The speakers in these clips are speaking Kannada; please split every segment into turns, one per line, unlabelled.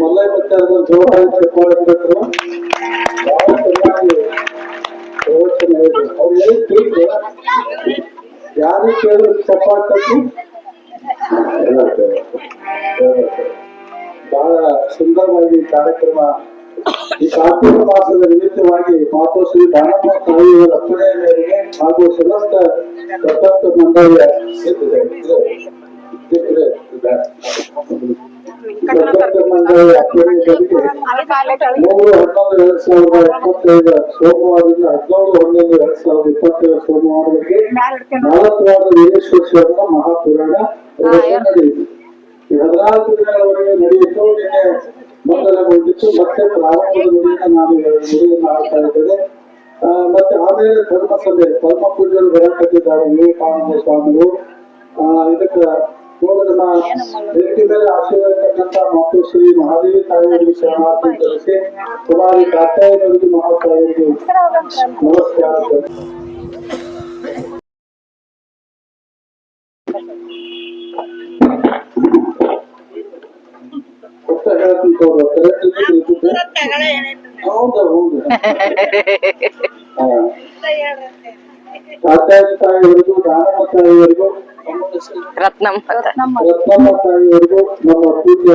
ಮಲ್ಲೈ ಮತ್ತೆ ಅದನ್ನ ಯಾರು ಕೇಳಿದ್ರು ಚಪ್ಪಾಳೆ ಬಹಳ ಸುಂದರವಾಗಿ ಕಾರ್ಯಕ್ರಮ ಈ ಕಾರ್ತಿಕ ಮಾಸದ ನಿಮಿತ್ತವಾಗಿ ಮಾತೋಶ್ರೀ ದಾನಮ್ಮ ತಾಯಿಯ ರಕ್ಷಣೆ ಮೇರೆಗೆ ಹಾಗೂ ಸಮಸ್ತ ದತ್ತತ್ವ ಮಂಡಳಿಯ ಮೂರು ಹನ್ನೊಂದು ಎರಡ್ ಸಾವಿರದ ಇಪ್ಪತ್ತೈದು ಸೋಮವಾರದಿಂದ ಹದಿನೇಳು ಹನ್ನೊಂದು ಎರಡ್ ಸಾವಿರದ ಮತ್ತೆ ಪ್ರಾರಂಭದ ನುಡಿಯನ್ನು ನಾನು ಮತ್ತೆ ಆಮೇಲೆ ಧರ್ಮಸಭೆ ಸಭೆ ಧರ್ಮ ಪೂಜೆಗಳು ಹೊರಕಟ್ಟಿದ್ದಾರೆ ವಿವೇಕಾನಂದ ಸ್ವಾಮಿಗಳು ಇದಕ್ಕೆ ಮೂರು ಜನ ವೇದಿಕೆ ಮೇಲೆ ಆಶೀರ್ವದಿರ್ತಕ್ಕಂಥ ಮತ್ತು ಶ್ರೀ ಮಹಾದೇವಿ ತಾಯಿಯವರಿಗೆ ಶರಣಾರ್ಥಿ ತಿಳಿಸಿ ಕುಮಾರಿ ಕಾತಾಯಿಯವರಿಗೆ ಮಹಾತಾಯಿಯವರಿಗೆ ನಮಸ್ಕಾರ ಕೊಟ್ಟ ಹೇಳ್ತೀನಿ ತಗೊಳ್ಳಿ. correct ಇದೆ, ತಿಳ್ಕೊತೆ. ಹೌದು ಹೌದು ಹಾ. ಕಾತಾಯಿ ತಾಯಿಯವರಿಗೂ ದಾನಮ್ಮ ತಾಯಿಯವರಿಗೂ
ರತ್ನಮ್ಮ
ರತ್ನಮ್ಮ ನಮ್ಮ ಪೂಜ್ಯ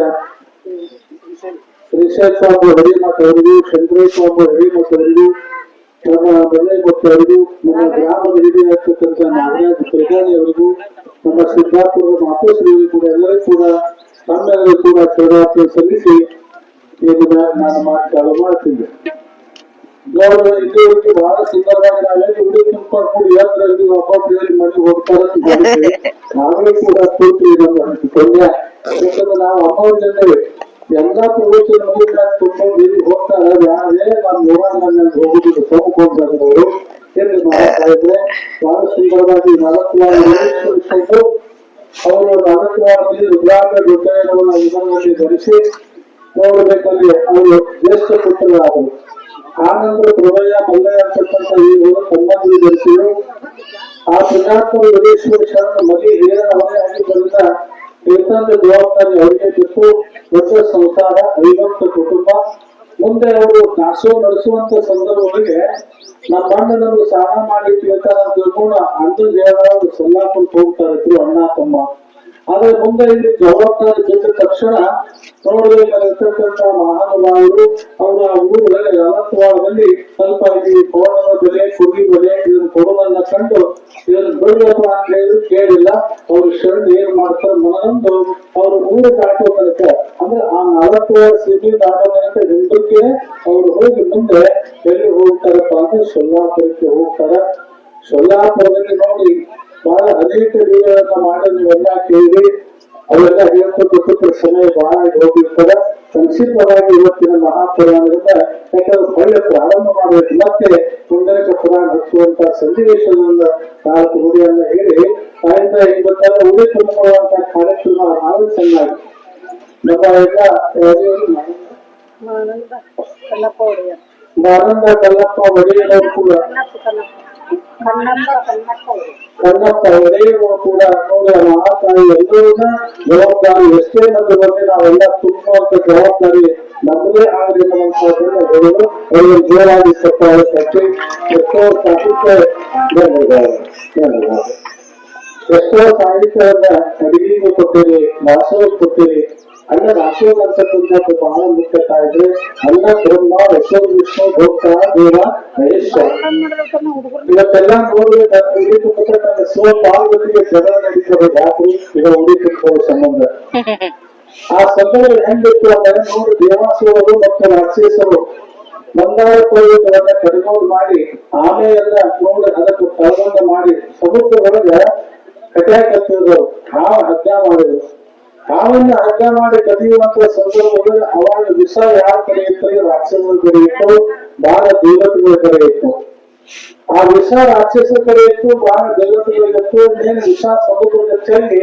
ಶ್ರೀಶೈಲ ಸ್ವಾಮಿ ಹರಿಮಠ ಅವರಿಗೂ ಶಂಕರೇಶ ಸ್ವಾಮಿ ಹರಿಮಠ ಅವರಿಗೂ ನಮ್ಮ ನಮ್ಮ ಗ್ರಾಮದ ಹಿರಿಯರ್ತಕ್ಕಂಥ ನಾಗರಾಜ ಪ್ರಧಾನಿ ಅವರಿಗೂ ನಮ್ಮ ಕೂಡ ಎಲ್ಲರೂ ಕೂಡ ಸಲ್ಲಿಸಿ ಇದನ್ನ ನಾನು ಮಾತು ಚಾಲು ಮಾಡ್ತೀನಿ. ನೋಡುವ ಇಲ್ಲಿವರೆಗೂ ಬಹಳ ಸುಂದರವಾಗಿ ತುಂಬಿಕೊಂಡು ಕೂಡಿ ಯಾತ್ರ ಇಲ್ಲಿ ಒಬ್ಬೊಬ್ಬರು ಮನೆಗೆ ಹೋಗ್ತಾರೆ ನಾವೇ ಕೂಡ ಕೂತು ಇದನ್ನು ಪುಣ್ಯ ಯಾಕಂದ್ರೆ ನಾವು ಅಮ್ಮವ್ರ ಜೊತೆ ಎಲ್ಲ ಪ್ರವಚನ ಮುಗಿದ ತುಂಬಿಕೊಂಡು ಇಲ್ಲಿ ಹೋಗ್ತಾರೆ ಯಾರೇ ನಾನು ನೋಡೋಣ ಹೋಗುದಿಲ್ಲ ಸೋಮಕೊಂಡ್ರು ಎಂದು ಮಾಡ್ತಾ ಇದ್ರೆ ಬಹಳ ಸುಂದರವಾಗಿ ನಾಲ್ಕು ವಾರ ನಿರೀಕ್ಷಿಸಿಕೊಂಡು ಅವರು ನಾಲ್ಕು ವಾರದಲ್ಲಿ ರುದ್ರಾಂಗ ರುದ್ರಗಳನ್ನು ಇದರಲ್ಲಿ ಧರಿಸಿ ನೋಡಬೇಕಲ್ಲಿ ಅವರು ಜ್ಯೇಷ್ಠ ಪುತ್ರರಾದರು ಆನಂತರ ಪ್ರಭಯ ಮಲ್ಲಯ್ಯ ಅಂತಕ್ಕಂಥ ಇವರು ಸಂಬಂಧಿ ಧರಿಸಿದರು ಆ ತೀರ್ಥಂದ್ರ ಜವಾಬ್ದಾರಿ ಬಿಟ್ಟು ಸಂಸಾರ ಐವಂತ ಕುಟುಂಬ. ಮುಂದೆ ಅವರು ದಾಸೋ ನಡೆಸುವಂತ ಸಂದರ್ಭಗಳಿಗೆ ನಮ್ಮ ಸಹಾಯ ಮಾಡಿ ಅಂತ ತಿಳ್ಕೊಂಡು ಅಂದು ದೇವರ ಹೋಗ್ತಾರೆ ಇದ್ರು ಅಣ್ಣ ತಮ್ಮ ಆದ್ರೆ ಮುಂದೆ ಇಲ್ಲಿ ಜವಾಬ್ದಾರಿ ಬಿದ್ದ ತಕ್ಷಣ ನೋಡಬೇಕಾಗಿರ್ತಕ್ಕಂಥ ಮಹಾನುಭಾವರು ಅವರ ಊರುಗಳಲ್ಲಿ ರಥವಾರದಲ್ಲಿ ಸ್ವಲ್ಪ ಈ ಕೋಣದ ಬೆಲೆ, ಕುರಿ ಬೆಲೆ, ಇದನ್ನು ಕೊಡುವನ್ನ ಕಂಡು ಇದನ್ನು ಬಿಡಬೇಕು ಅಂತ ಹೇಳಿದ್ರು ಕೇಳಿಲ್ಲ. ಅವರು ಶರಣ ಏನ್ ಮಾಡ್ತಾರೆ ಮನಗಂದು ಅವರು ಊರು ದಾಟೋ ತನಕ, ಅಂದ್ರೆ ಆ ನಲವತ್ತು ಸಿಟಿ ದಾಟೋ ಹಿಂದಕ್ಕೆ ಅವರು ಹೋಗಿ ಮುಂದೆ ಎಲ್ಲಿ ಹೋಗ್ತಾರಪ್ಪ ಅಂದ್ರೆ ಸೊಲ್ಲಾಪುರಕ್ಕೆ ಹೋಗ್ತಾರ. ಸೊಲ್ಲಾಪುರದಲ್ಲಿ ನೋಡಿ ಬಹಳ ಅನೇಕ ದಿನಗಳನ್ನ ಮಾಡಿ ನೀವೆಲ್ಲ ಕೇಳಿ ಅವೆಲ್ಲ ಹೇಳ್ಕೊಂಡು ಸಮಯ ಬಹಳ ಆಗಿ ಹೋಗಿರ್ತದೆ ಸಂಕ್ಷಿಪ್ತವಾಗಿ ಇವತ್ತಿನ ಮಹಾಪುರಾಣದಿಂದ ಯಾಕಂದ್ರೆ ಒಳ್ಳೆ ಪ್ರಾರಂಭ ಮಾಡಬೇಕು ಮತ್ತೆ ಪುಂಡರಿಕ ಪುರಾಣ ಹಚ್ಚುವಂತ ಸನ್ನಿವೇಶದಿಂದ ನಾಲ್ಕು ನುಡಿಯನ್ನ ಹೇಳಿ ಆಯ್ತಾ ಇವತ್ತೆಲ್ಲ ಉಡಿ ತುಂಬುವಂತ ಕಾರ್ಯಕ್ರಮ ಬಹಳ ಚೆನ್ನಾಗಿ ನಮ್ಮ ಈಗ ಆನಂದ ಕಲ್ಲಪ್ಪ ಒಡೆಯವರು ಕೂಡ. ಒಡೆಯವರು ಕೂಡ ಮಹಾತಾಯಿ ಎಲ್ಲರನ್ನ ಜವಾಬ್ದಾರಿ ಎಷ್ಟೇ ಮಂದಿ ಬಂದ್ರೆ ನಾವೆಲ್ಲ ತುಂಬುವಂತ ಜವಾಬ್ದಾರಿ ನಮ್ಮದೇ ಅವರು ಜೋರಾಗಿ ಕಟ್ಟಿ ಎಷ್ಟೋ ಸಾಹಿತ್ಯ ಎಷ್ಟೋ ಸಾಹಿತ್ಯವನ್ನ ಅಡಿಗೆಗೂ ಕೊಟ್ಟಿರಿ ದಾಸೋಹ ಕೊಟ್ಟಿರಿ. ಅನ್ನ ರಾಶಿ ಅಂತಕ್ಕಂಥದ್ದು ಬಹಳ ಮುಖ್ಯತಾ ಇದ್ರೆ ಅನ್ನ ಬ್ರಹ್ಮ ರಸೋ ವಿಷ್ಣು ಭೋಕ್ತ, ದೇವ, ಮಹೇಶ್ವರ. ಇವತ್ತೆಲ್ಲ ಉಡಿ ತುಂಬಿದ್ರೆ ನನ್ನ ಸೋ ಪಾರ್ವತಿಗೆ ಜಗಳ ನಡೀತದೆ ರಾತ್ರಿ ಈಗ ಉಡಿ ಸಂಬಂಧ. ಆ ಸಂಬಂಧ ಹೆಂಗಿತ್ತು ಅಂದ್ರೆ ನೋಡಿ ದೇವಾಸುರರು ಮತ್ತು ರಾಕ್ಷಸರು ಬಂಗಾರ ಪರ್ವತವನ್ನ ಕಡಿಮೆ ಮಾಡಿ ಆಮೆಯನ್ನ ನೋಡಿ ಅದಕ್ಕೆ ತಳಗಂಡ ಮಾಡಿ ಸಮುದ್ರ ಒಳಗೆ ಕಟ್ಯಾಕತ್ತಿದ್ರು ಆ ಹತ್ಯೆ ಮಾಡಿದ್ರು. ಹಾವನ್ನ ಹಗ್ಗ ಮಾಡಿ ಕದಿಯುವಂತ ಸಂದರ್ಭದಲ್ಲಿ ಅವಾಗ ವಿಷ ಯಾರ ಕಡೆ ಇತ್ತು ರಾಕ್ಷಸರ ಕಡೆ ಇತ್ತು ಬಾಳ ದೇವತೆಗಳ ಕಡೆ ಇತ್ತು. ಆ ವಿಷ ರಾಕ್ಷಸ ಕಡೆ ಇತ್ತು ಬಾಳ ದೇವತೆಗಳಿತ್ತು ಏನು ವಿಷ ಸಮುದ್ರದ ಚೆಲ್ಲಿ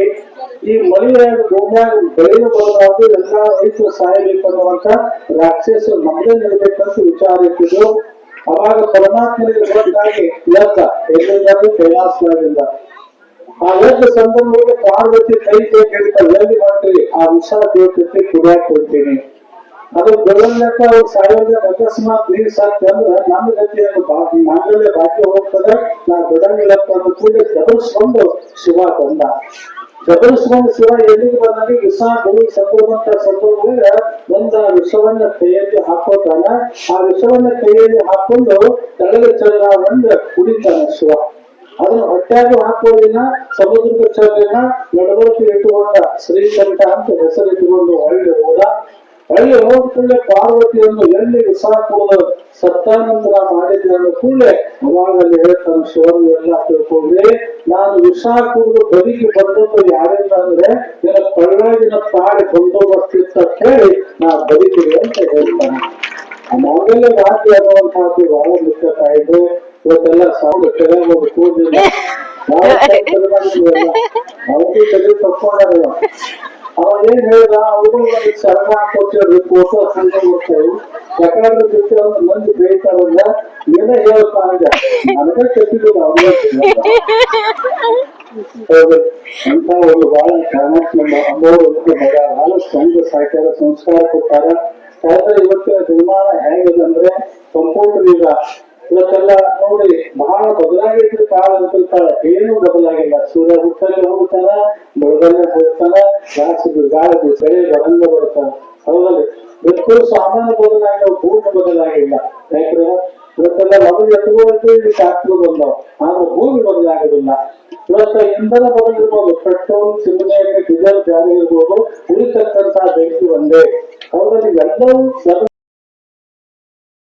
ಈ ಮಳೆಯಾಗ ಭೂಮಿಯಾಗ ಬೆಳೆದು ಬರಬಾರ್ದು ಎಲ್ಲ ರೈತರು ಸಾಯಬೇಕು ಅನ್ನುವಂತ ರಾಕ್ಷಸ ನಮ್ಮದೇ ನಿಲ್ಬೇಕಂತ ವಿಚಾರ ಇಟ್ಟಿದ್ರು ಅವಾಗ ಪರಮಾತ್ಮನಿಗೆ ಗೊತ್ತಾಗಿ ಎದ್ದ ಎಲ್ಲಿಂದ ಕೈಲಾಸದಿಂದ ಆ ಎದ್ದ ಸಂದರ್ಭದಲ್ಲಿ ಪಾರ್ವತಿ ಕೈ ಕೈ ಹಿಡಿತಾರೆ ಎಲ್ಲಿ ಮಾಡ್ತೀರಿ? ಆ ವಿಷ ದೇವತೆ ಕುಡಿಯಾಕ್ ಕೊಡ್ತೀನಿ ಅದು ಬೆಳಗ್ಲಕ್ಕ ಅವ್ರು ಸಾಯೋದ ಅಕಸ್ಮಾತ್ ನೀರ್ ಸಾಕ್ತಿ ಅಂದ್ರೆ ನನ್ನ ಗತಿ ಮಂಗಲ್ಯ ಬಾಕಿ ಹೋಗ್ತದೆ. ನಾ ಬಿಡಂಗಿಲ್ಲಪ್ಪ ಅನ್ನೋ ಕೂಡ ಗದರ್ಸ್ಕೊಂಡು ಶಿವ ಬಂದ. ಗದರ್ಸ್ಕೊಂಡು ಶಿವ ಎಲ್ಲಿಗೆ ಬಂದಾಗ ವಿಷ ಗುಳಿ ಸತ್ತುವಂತ ಸಂದರ್ಭದಲ್ಲಿ ಒಂದ ವಿಷವನ್ನ ಕೈಯಲ್ಲಿ ಹಾಕೋತಾನ ಆ ವಿಷವನ್ನ ಕೈಯಲ್ಲಿ ಹಾಕೊಂಡು ತಲೆಗೆ ಚಂದ್ರ ಒಂದು ಕುಡಿತಾನೆ ಶಿವ. ಅದನ್ನ ಹೊಟ್ಟೆಯಾಗಿ ಹಾಕೋದಿಲ್ಲ ಸಮುದ್ರದ ಚರ್ಯನ ನಡವಳಿಕೆ ಇಟ್ಟುಕೊಂಡ ಶ್ರೀಕಂಠ ಅಂತ ಹೆಸರಿಟ್ಟುಕೊಂಡು ಹಳ್ಳಿ ಹೋದ. ಹಳ್ಳಿ ಹೋದ ಕೂಡಲೇ ಪಾರ್ವತಿಯನ್ನು ಎಲ್ಲಿ ಕುಡಿದು ಸತ್ತಾನಂತರ ಮಾಡಿದ್ದೆ ಅನ್ನೋ ಕೂಡಲೇ ಅವಾಗಲ್ಲಿ ಹೇಳ್ತಾನೆ ಶಿವನು ಎಲ್ಲ ತಿಳ್ಕೊಂಡ್ರೆ, ನಾನು ವಿಷ ಕುಡಿದು ಬದುಕಿ ಬಂದದ್ದು ಯಾರಿಂದ ಅಂದ್ರೆ, ನಿನ್ನ ಕಳ್ಳಾಗಿನ ತಾಳಿ ಬಂದೋಬಸ್ತ್ ಇತ್ತು ಅಂತ ಹೇಳಿ ನಾ ಬದುಕಿದೆ ಅಂತ ಹೇಳ್ತಾನೆ. ಆ ರಾಜ್ಯ ಅನ್ನುವಂತಹದ್ದು ಬಹಳ ಮುಖ್ಯ ಇದೆ ಇವತ್ತೆಲ್ಲ ಸಾವು ಕೆಳಗೆ ಕೂದಿಲ್ಲ ಅವ್ರಿಗೆ ತೆಗೆದು ತಕ್ಕೊಂಡಾರ ಅವ ಏನ್ ಹೇಳ್ದ ಅವರು ಒಂದು ಶರಣ ಹಾಕೋತಿದ್ರು ಫೋಟೋ ಸಂಘ ಹೋಗ್ತಾರೆ ಯಾಕಂದ್ರೆ ಬಿಟ್ಟು ಅವ್ರ ಮಂದಿ ಬೇಯ್ತಾರಲ್ಲ ಏನ ಹೇಳ್ತಾ ಅಂದ ನನಗೆ ಕೆಟ್ಟಿದ್ದು ಹೌದು ಅಂತ ಒಂದು ಬಹಳ ಕಾರಣಕ್ಕೆ ನಮ್ಮ ಅಮ್ಮವರು ಒಂದು ಮಗ ಬಹಳ ಸಂಘ ಸಾಕ್ಯಾರ ಸಂಸ್ಕಾರ ಕೊಟ್ಟಾರ ಯಾಕಂದ್ರೆ ಇವತ್ತಿನ ದಿನಮಾನ ಹೇಗಿದೆ ಅಂದ್ರೆ ಕಂಪ್ಯೂಟರ್ ಈಗ ಇವತ್ತೆಲ್ಲ ನೋಡಿ, ಬಹಳ ಬದಲಾಗೈತಿ ಕಾಲ ಅಂತಿರ್ತಾಳ ಏನು ಬದಲಾಗಿಲ್ಲ. ಸೂರ್ಯ ಹುಟ್ಟಲ್ಲಿ ಹೋಗ್ತಾನ ಬೆಳಗಲ್ಲೇ ಹೋಗ್ತಾನ ಜಾಸ್ತಿ ಗಾಳಿ ಬೆಳೆ ಬರಂಗ ಬರ್ತಾನ ಹೌದಲ್ಲಿ ಬಿಲ್ಕುಲ್ ಸಾಮಾನ್ಯ ಬದಲಾಗಿಲ್ಲ ಭೂಮಿ ಬದಲಾಗಿಲ್ಲ. ಯಾಕಂದ್ರೆ ಇವತ್ತೆಲ್ಲ ಮೊದಲು ಎತ್ತುವಂತೆ ಶಾಸ್ತ್ರ ಬಂದವು. ಆದ್ರೆ ಭೂಮಿ ಬದಲಾಗೋದಿಲ್ಲ ಇವತ್ತ ಇಂಧನ ಬದಲಿರ್ಬೋದು ಪೆಟ್ರೋಲ್, ಸಿಮೆಂಟ್, ಡೀಸೆಲ್ ಜಾರಿ ಇರ್ಬೋದು. ಉಳಿತಕ್ಕಂತಹ ಬೆಂಕಿ ಒಂದೇ. ಹೌದಲ್ಲಿ ಎಲ್ಲವೂ